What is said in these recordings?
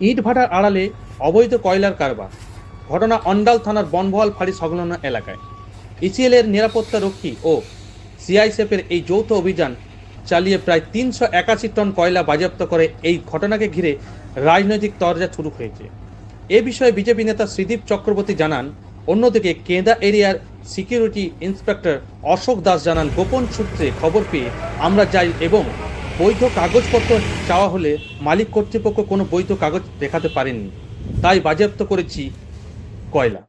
ইট ভাটার আড়ালে অবৈধ কয়লার কারবার। ঘটনা অন্ডাল থানার বনভোয়াল ফাঁড়ি সংলগ্ন এলাকায়। ইসিএল এর নিরাপত্তা রক্ষী ও সিআইসেফের এই যৌথ অভিযান চালিয়ে প্রায় তিনশো একাশি টন কয়লা বাজেয়াপ্ত করে এই ঘটনাকে ঘিরে রাজনৈতিক তরজা শুরু হয়েছে। এ বিষয়ে বিজেপি নেতা শ্রীদীপ চক্রবর্তী জানান, অন্যদিকে কেঁদা এরিয়ার সিকিউরিটি ইন্সপেক্টর অশোক দাস জানান, গোপন সূত্রে খবর পেয়ে আমরা যাই এবং বৈধ কাগজপত্র চাওয়া হলে মালিক কর্তৃপক্ষ কোনো বৈধ কাগজ দেখাতে পারেননি। তাই বাজেয়াপ্ত করেছি কয়লা।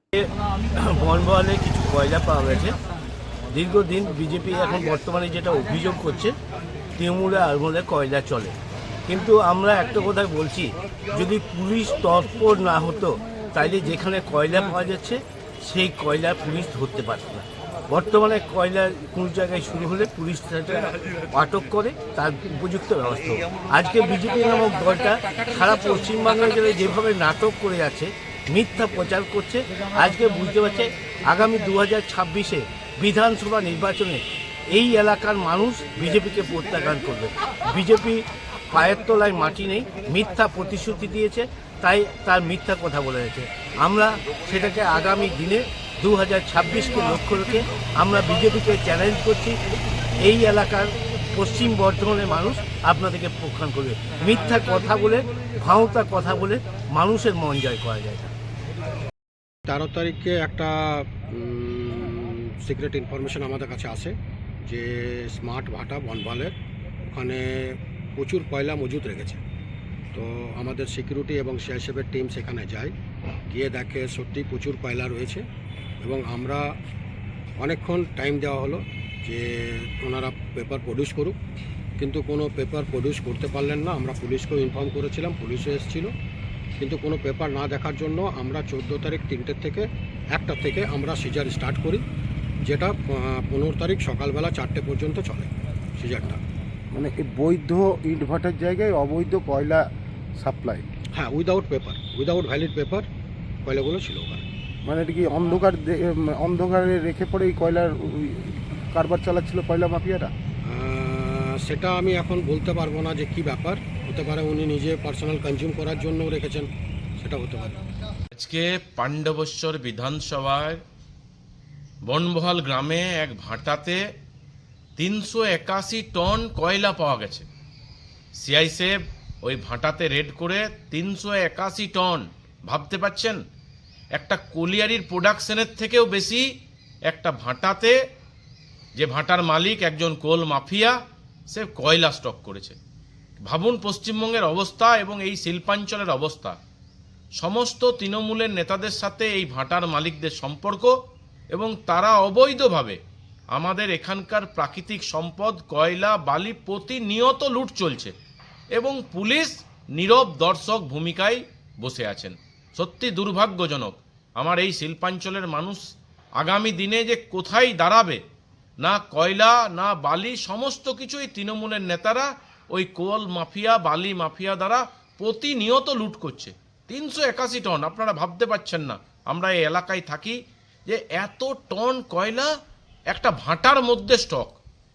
বনবহালে কিছু কয়লা পাওয়া গেছে। দীর্ঘদিন বিজেপি এখন বর্তমানে যেটা অভিযোগ করছে তৃণমূলে আলমোলে কয়লা চলে। কিন্তু আমরা একটা কথা বলছি, যদি পুলিশ তৎপর না হতো, তাইলে যেখানে কয়লা পাওয়া যাচ্ছে, সেই কয়লা পুলিশ ধরতে পারত না। বর্তমানে কয়লা কোন জায়গায় শুরু হলে পুলিশ সেটা আটক করে, তার উপযুক্ত ব্যবস্থা আজকে বিজেপি নামক দলটা সারা পশ্চিমবাংলা জেলায় যেভাবে নাটক করে আছে মিথ্যা প্রচার করছে, আজকে বুঝতে পারছে আগামী দু হাজার ছাব্বিশে বিধানসভা নির্বাচনে এই এলাকার মানুষ বিজেপিকে প্রত্যাখ্যান করবে। বিজেপি পায়ের তলায় মাটি নেই, মিথ্যা প্রতিশ্রুতি দিয়েছে, তাই তার মিথ্যা কথা বলে গেছে আমরা সেটাকে আগামী দিনে দু হাজার ছাব্বিশকে লক্ষ্য রেখে আমরা বিজেপিকে চ্যালেঞ্জ করছি। এই এলাকার পশ্চিম বর্ধমানের মানুষ আপনাদেরকে প্রখ্যান করবে। মিথ্যা কথা বলে, ভাঁওতা কথা বলে মানুষের মন জয় করা যায় না। তেরো তারিখে একটা সিক্রেট ইনফরমেশন আমাদের কাছে আসে যে স্মার্ট ভাটা বনবালের ওখানে প্রচুর কয়লা মজুত রেখেছে। তো আমাদের সিকিউরিটি এবং সিআইএসএফের টিম সেখানে যায়। গিয়ে দেখে সত্যি প্রচুর কয়লা রয়েছে। এবং আমরা অনেকক্ষণ টাইম দেওয়া হলো যে ওনারা পেপার প্রডিউস করুক। কিন্তু কোনো পেপার প্রডিউস করতে পারলেন না। আমরা পুলিশকেও ইনফর্ম করেছিলাম পুলিশও এসেছিল। কিন্তু কোনো পেপার না দেখার জন্য আমরা চোদ্দ তারিখ তিনটের থেকে একটা থেকে আমরা সিজার স্টার্ট করি যেটা পনেরো তারিখ সকালবেলা চারটে পর্যন্ত চলে সিজারটা মানে এই বৈধ ইটভাটার জায়গায় অবৈধ কয়লা সাপ্লাই হ্যাঁ without paper without valid paper কয়লাগুলো ছিল ওখানে। মানে এটা কি অন্ধকার অন্ধকারে রেখে পড়ে এই কয়লার কারবার চালাচ্ছিল কয়লা মাফিয়ারা আহ, সেটা আমি এখন বলতে পারব না যে কি ব্যাপার। হতে পারে উনি নিজে পার্সোনাল কনজিউম করার জন্য রেখেছেন সেটা হতে পারে। আজকে পাণ্ডবেশ্বর বিধানসভায় বনবহাল গ্রামে এক ভাটাতে তিনশো একাশি টন কয়লা পাওয়া গেছে। সিআইসেফ ওই ভাটাতে রেড করে তিনশো একাশি টন ভাবতে পাচ্ছেন একটা কলিয়ারির প্রোডাকশনের থেকেও বেশি একটা ভাঁটাতে যে ভাঁটার মালিক একজন কোল মাফিয়া, সে কয়লা স্টক করেছে। ভাবুন পশ্চিমবঙ্গের অবস্থা এবং এই শিল্পাঞ্চলের অবস্থা। সমস্ত তৃণমূলের নেতাদের সাথে এই ভাঁটার মালিকদের সম্পর্ক এবং তারা অবৈধভাবে আমাদের এখানকার প্রাকৃতিক সম্পদ, কয়লা, বালি প্রতিনিয়ত লুট চলছে এবং পুলিশ নীরব দর্শক ভূমিকায় বসে আছেন। সত্যি দুর্ভাগ্যজনক। আমার এই শিল্পাঞ্চলের মানুষ আগামী দিনে যে কোথায় দাঁড়াবে, না কয়লা, না বালি, সমস্ত কিছুই তৃণমূলের নেতারা ওই কোল মাফিয়া, বালি মাফিয়া দ্বারা প্রতিনিয়ত লুট করছে। তিনশো একাশি টন, আপনারা ভাবতে পারছেন না। আমরা এই এলাকায় থাকি যে এত টন কয়লা একটা ভাটার মধ্যে স্টক।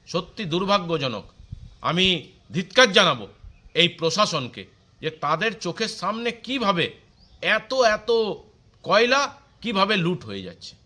সত্যি দুর্ভাগ্যজনক। আমি ধিৎকার জানাব এই প্রশাসনকে যে তাদের চোখের সামনে কীভাবে এত এত কয়লা কীভাবে লুট হয়ে যাচ্ছে?